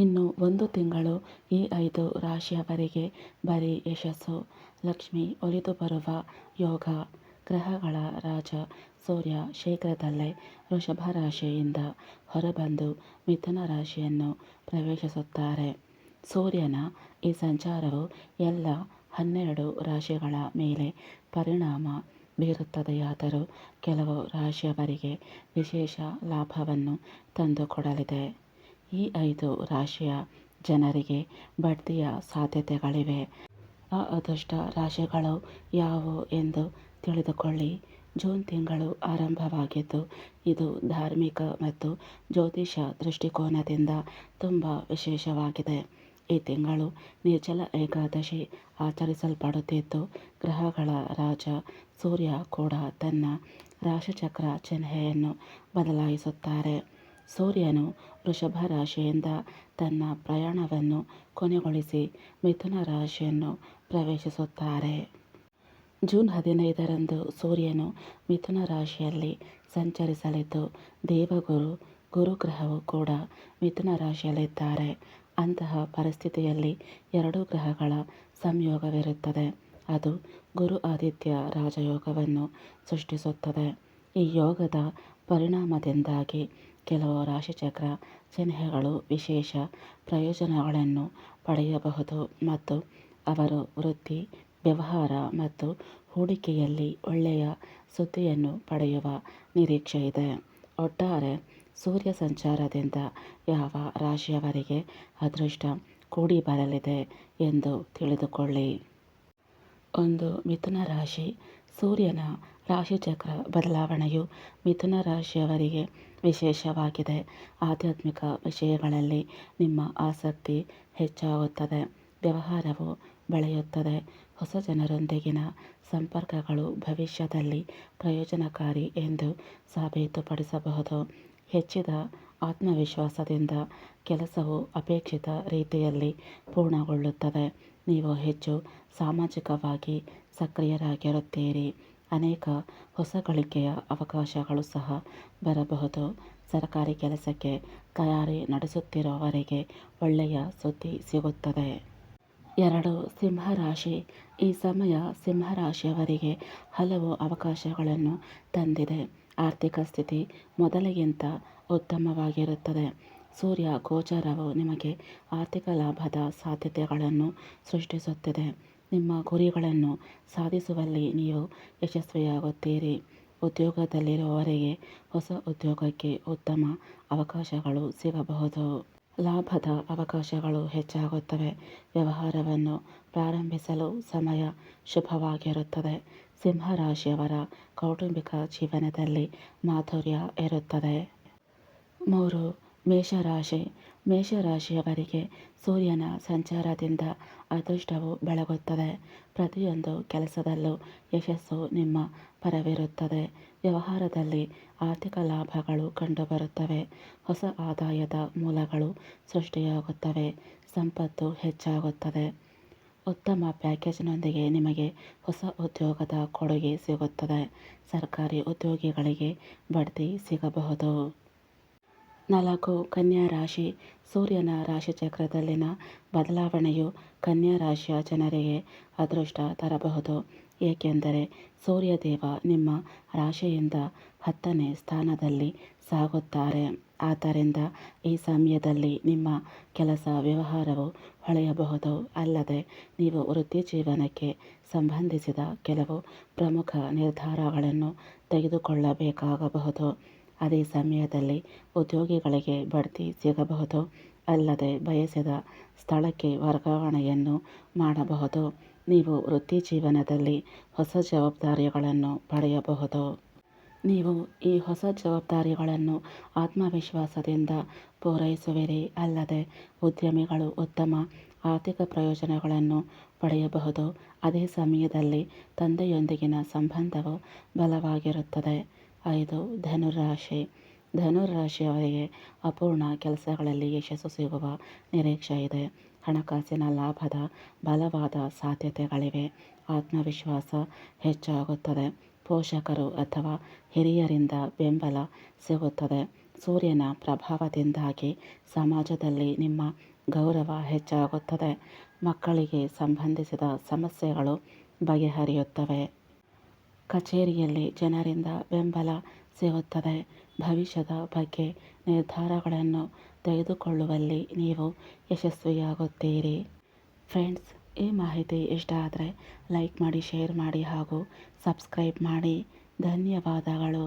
ಇನ್ನು ಒಂದು ತಿಂಗಳು ಈ ಐದು ರಾಶಿಯವರಿಗೆ ಬರೀ ಯಶಸ್ಸು. ಲಕ್ಷ್ಮಿ ಒಲಿದು ಬರುವ ಯೋಗ ಗ್ರಹಗಳ ರಾಜ ಸೂರ್ಯ ಶೀಘ್ರದಲ್ಲೇ ವೃಷಭ ರಾಶಿಯಿಂದ ಹೊರಬಂದು ಮಿಥುನ ರಾಶಿಯನ್ನು ಪ್ರವೇಶಿಸುತ್ತಾರೆ. ಸೂರ್ಯನ ಈ ಸಂಚಾರವು ಎಲ್ಲ ಹನ್ನೆರಡು ರಾಶಿಗಳ ಮೇಲೆ ಪರಿಣಾಮ ಬೀರುತ್ತದೆಯಾದರೂ ಕೆಲವು ರಾಶಿಯವರಿಗೆ ವಿಶೇಷ ಲಾಭವನ್ನು ತಂದುಕೊಡಲಿದೆ. ಈ ಐದು ರಾಶಿಯ ಜನರಿಗೆ ಬಡ್ತಿಯ ಸಾಧ್ಯತೆಗಳಿವೆ. ಆ ಅದೃಷ್ಟ ರಾಶಿಗಳು ಯಾವುವು ಎಂದು ತಿಳಿದುಕೊಳ್ಳಿ. ಜೂನ್ ತಿಂಗಳು ಆರಂಭವಾಗಿದ್ದು, ಇದು ಧಾರ್ಮಿಕ ಮತ್ತು ಜ್ಯೋತಿಷ ದೃಷ್ಟಿಕೋನದಿಂದ ತುಂಬ ವಿಶೇಷವಾಗಿದೆ. ಈ ತಿಂಗಳು ನಿರ್ಜಲ ಏಕಾದಶಿ ಆಚರಿಸಲ್ಪಡುತ್ತಿದ್ದು, ಗ್ರಹಗಳ ರಾಜ ಸೂರ್ಯ ಕೂಡ ತನ್ನ ರಾಶಿಚಕ್ರ ಚಿಹ್ನೆಯನ್ನು ಬದಲಾಯಿಸುತ್ತಾರೆ. ಸೂರ್ಯನು ವೃಷಭ ರಾಶಿಯಿಂದ ತನ್ನ ಪ್ರಯಾಣವನ್ನು ಕೊನೆಗೊಳಿಸಿ ಮಿಥುನ ರಾಶಿಯನ್ನು ಪ್ರವೇಶಿಸುತ್ತಾರೆ. ಜೂನ್ ಹದಿನೈದರಂದು ಸೂರ್ಯನು ಮಿಥುನ ರಾಶಿಯಲ್ಲಿ ಸಂಚರಿಸಲಿದ್ದು, ದೇವಗುರು ಗುರುಗ್ರಹವು ಕೂಡ ಮಿಥುನ ರಾಶಿಯಲ್ಲಿದ್ದಾರೆ. ಅಂತಹ ಪರಿಸ್ಥಿತಿಯಲ್ಲಿ ಎರಡು ಗ್ರಹಗಳ ಸಂಯೋಗವಿರುತ್ತದೆ. ಅದು ಗುರು ಆದಿತ್ಯ ರಾಜಯೋಗವನ್ನು ಸೃಷ್ಟಿಸುತ್ತದೆ. ಈ ಯೋಗದ ಪರಿಣಾಮದಿಂದಾಗಿ ಕೆಲವು ರಾಶಿಚಕ್ರ ಚಿಹ್ನೆಗಳು ವಿಶೇಷ ಪ್ರಯೋಜನಗಳನ್ನು ಪಡೆಯಬಹುದು ಮತ್ತು ಅವರು ವೃತ್ತಿ, ವ್ಯವಹಾರ ಮತ್ತು ಹೂಡಿಕೆಯಲ್ಲಿ ಒಳ್ಳೆಯ ಸುದ್ದಿಯನ್ನು ಪಡೆಯುವ ನಿರೀಕ್ಷೆಯಿದೆ ಒಟ್ಟಾರೆ ಸೂರ್ಯ ಸಂಚಾರದಿಂದ ಯಾವ ರಾಶಿಯವರಿಗೆ ಅದೃಷ್ಟ ಕೂಡಿ ಬರಲಿದೆ ಎಂದು ತಿಳಿದುಕೊಳ್ಳಿ. ಒಂದು ಮಿಥುನ ರಾಶಿ ಸೂರ್ಯನ ರಾಶಿಚಕ್ರ ಬದಲಾವಣೆಯು ಮಿಥುನ ರಾಶಿಯವರಿಗೆ ವಿಶೇಷವಾಗಿದೆ. ಆಧ್ಯಾತ್ಮಿಕ ವಿಷಯಗಳಲ್ಲಿ ನಿಮ್ಮ ಆಸಕ್ತಿ ಹೆಚ್ಚಾಗುತ್ತದೆ. ವ್ಯವಹಾರವು ಬೆಳೆಯುತ್ತದೆ. ಹೊಸ ಜನರೊಂದಿಗಿನ ಸಂಪರ್ಕಗಳು ಭವಿಷ್ಯದಲ್ಲಿ ಪ್ರಯೋಜನಕಾರಿ ಎಂದು ಸಾಬೀತುಪಡಿಸಬಹುದು. ಹೆಚ್ಚಿದ ಆತ್ಮವಿಶ್ವಾಸದಿಂದ ಕೆಲಸವು ಅಪೇಕ್ಷಿತ ರೀತಿಯಲ್ಲಿ ಪೂರ್ಣಗೊಳ್ಳುತ್ತದೆ. ನೀವು ಹೆಚ್ಚು ಸಾಮಾಜಿಕವಾಗಿ ಸಕ್ರಿಯರಾಗಿರುತ್ತೀರಿ. ಅನೇಕ ಹೊಸ ಗಳಿಕೆಯ ಅವಕಾಶಗಳು ಸಹ ಬರಬಹುದು. ಸರ್ಕಾರಿ ಕೆಲಸಕ್ಕೆ ತಯಾರಿ ನಡೆಸುತ್ತಿರುವವರಿಗೆ ಒಳ್ಳೆಯ ಸುದ್ದಿ ಸಿಗುತ್ತದೆ. ಎರಡು ಸಿಂಹರಾಶಿ. ಈ ಸಮಯ ಸಿಂಹರಾಶಿಯವರಿಗೆ ಹಲವು ಅವಕಾಶಗಳನ್ನು ತಂದಿದೆ. ಆರ್ಥಿಕ ಸ್ಥಿತಿ ಮೊದಲಿಗಿಂತ ಉತ್ತಮವಾಗಿರುತ್ತದೆ. ಸೂರ್ಯ ಗೋಚರವು ನಿಮಗೆ ಆರ್ಥಿಕ ಲಾಭದ ಸಾಧ್ಯತೆಗಳನ್ನು ಸೃಷ್ಟಿಸುತ್ತಿದೆ. ನಿಮ್ಮ ಗುರಿಗಳನ್ನು ಸಾಧಿಸುವಲ್ಲಿ ನೀವು ಯಶಸ್ವಿಯಾಗುತ್ತೀರಿ. ಉದ್ಯೋಗದಲ್ಲಿರುವವರಿಗೆ ಹೊಸ ಉದ್ಯೋಗಕ್ಕೆ ಉತ್ತಮ ಅವಕಾಶಗಳು ಸಿಗಬಹುದು. ಲಾಭದ ಅವಕಾಶಗಳು ಹೆಚ್ಚಾಗುತ್ತವೆ. ವ್ಯವಹಾರವನ್ನು ಪ್ರಾರಂಭಿಸಲು ಸಮಯ ಶುಭವಾಗಿರುತ್ತದೆ. ಸಿಂಹರಾಶಿಯವರ ಕೌಟುಂಬಿಕ ಜೀವನದಲ್ಲಿ ಮಾಧುರ್ಯ ಇರುತ್ತದೆ. ಮೂರು ಮೇಷರಾಶಿ, ಮೇಷರಾಶಿಯವರಿಗೆ ಸೂರ್ಯನ ಸಂಚಾರದಿಂದ ಅದೃಷ್ಟವು ಬೆಳಗುತ್ತದೆ. ಪ್ರತಿಯೊಂದು ಕೆಲಸದಲ್ಲೂ ಯಶಸ್ಸು ನಿಮ್ಮ ಪರವಿರುತ್ತದೆ. ವ್ಯವಹಾರದಲ್ಲಿ ಆರ್ಥಿಕ ಲಾಭಗಳು ಕಂಡುಬರುತ್ತವೆ. ಹೊಸ ಆದಾಯದ ಮೂಲಗಳು ಸೃಷ್ಟಿಯಾಗುತ್ತವೆ. ಸಂಪತ್ತು ಹೆಚ್ಚಾಗುತ್ತದೆ. ಉತ್ತಮ ಪ್ಯಾಕೇಜ್ನೊಂದಿಗೆ ನಿಮಗೆ ಹೊಸ ಉದ್ಯೋಗದ ಕೊಡುಗೆ ಸಿಗುತ್ತದೆ. ಸರ್ಕಾರಿ ಉದ್ಯೋಗಿಗಳಿಗೆ ಬಡ್ತಿ ಸಿಗಬಹುದು. ನಾಲ್ಕು ಕನ್ಯಾ ರಾಶಿ, ಸೂರ್ಯನ ರಾಶಿಚಕ್ರದಲ್ಲಿನ ಬದಲಾವಣೆಯು ಕನ್ಯಾ ರಾಶಿಯ ಜನರಿಗೆ ಅದೃಷ್ಟ ತರಬಹುದು. ಏಕೆಂದರೆ ಸೂರ್ಯದೇವ ನಿಮ್ಮ ರಾಶಿಯಿಂದ ಹತ್ತನೇ ಸ್ಥಾನದಲ್ಲಿ ಸಾಗುತ್ತಾರೆ. ಆದ್ದರಿಂದ ಈ ಸಮಯದಲ್ಲಿ ನಿಮ್ಮ ಕೆಲಸ ವ್ಯವಹಾರವು ಹೊಳೆಯಬಹುದು. ಅಲ್ಲದೆ ನೀವು ವೃತ್ತಿ ಜೀವನಕ್ಕೆ ಸಂಬಂಧಿಸಿದ ಕೆಲವು ಪ್ರಮುಖ ನಿರ್ಧಾರಗಳನ್ನು ತೆಗೆದುಕೊಳ್ಳಬೇಕಾಗಬಹುದು. ಅದೇ ಸಮಯದಲ್ಲಿ ಉದ್ಯೋಗಿಗಳಿಗೆ ಬಡ್ತಿ ಸಿಗಬಹುದು, ಅಲ್ಲದೆ ಬಯಸಿದ ಸ್ಥಳಕ್ಕೆ ವರ್ಗಾವಣೆಯನ್ನು ಮಾಡಬಹುದು. ನೀವು ವೃತ್ತಿ ಜೀವನದಲ್ಲಿ ಹೊಸ ಜವಾಬ್ದಾರಿಗಳನ್ನು ಪಡೆಯಬಹುದು. ನೀವು ಈ ಹೊಸ ಜವಾಬ್ದಾರಿಗಳನ್ನು ಆತ್ಮವಿಶ್ವಾಸದಿಂದ ಪೂರೈಸುವಿರಿ, ಅಲ್ಲದೆ ಉದ್ಯಮಿಗಳು ಉತ್ತಮ ಆರ್ಥಿಕ ಪ್ರಯೋಜನಗಳನ್ನು ಪಡೆಯಬಹುದು. ಅದೇ ಸಮಯದಲ್ಲಿ ತಂದೆಯೊಂದಿಗಿನ ಸಂಬಂಧವು ಬಲವಾಗಿರುತ್ತದೆ. ಐದು ಧನುರಾಶಿ. ಧನುರಾಶಿಯವರಿಗೆ ಅಪೂರ್ಣ ಕೆಲಸಗಳಲ್ಲಿ ಯಶಸ್ಸು ಸಿಗುವ ನಿರೀಕ್ಷೆ ಇದೆ. ಹಣಕಾಸಿನ ಲಾಭದ ಬಲವಾದ ಸಾಧ್ಯತೆಗಳಿವೆ. ಆತ್ಮವಿಶ್ವಾಸ ಹೆಚ್ಚಾಗುತ್ತದೆ. ಪೋಷಕರು ಅಥವಾ ಹಿರಿಯರಿಂದ ಬೆಂಬಲ ಸಿಗುತ್ತದೆ. ಸೂರ್ಯನ ಪ್ರಭಾವದಿಂದಾಗಿ ಸಮಾಜದಲ್ಲಿ ನಿಮ್ಮ ಗೌರವ ಹೆಚ್ಚಾಗುತ್ತದೆ. ಮಕ್ಕಳಿಗೆ ಸಂಬಂಧಿಸಿದ ಸಮಸ್ಯೆಗಳು ಬಗೆಹರಿಯುತ್ತವೆ. ಕಚೇರಿಯಲ್ಲಿ ಜನರಿಂದ ಬೆಂಬಲ ಸಿಗುತ್ತದೆ. ಭವಿಷ್ಯದ ಬಗ್ಗೆ ನಿರ್ಧಾರಗಳನ್ನು ತೆಗೆದುಕೊಳ್ಳುವಲ್ಲಿ ನೀವು ಯಶಸ್ವಿಯಾಗುತ್ತೀರಿ. ಫ್ರೆಂಡ್ಸ್, ಈ ಮಾಹಿತಿ ಇಷ್ಟ ಆದರೆ ಲೈಕ್ ಮಾಡಿ, ಶೇರ್ ಮಾಡಿ ಹಾಗೂ ಸಬ್ಸ್ಕ್ರೈಬ್ ಮಾಡಿ. ಧನ್ಯವಾದಗಳು.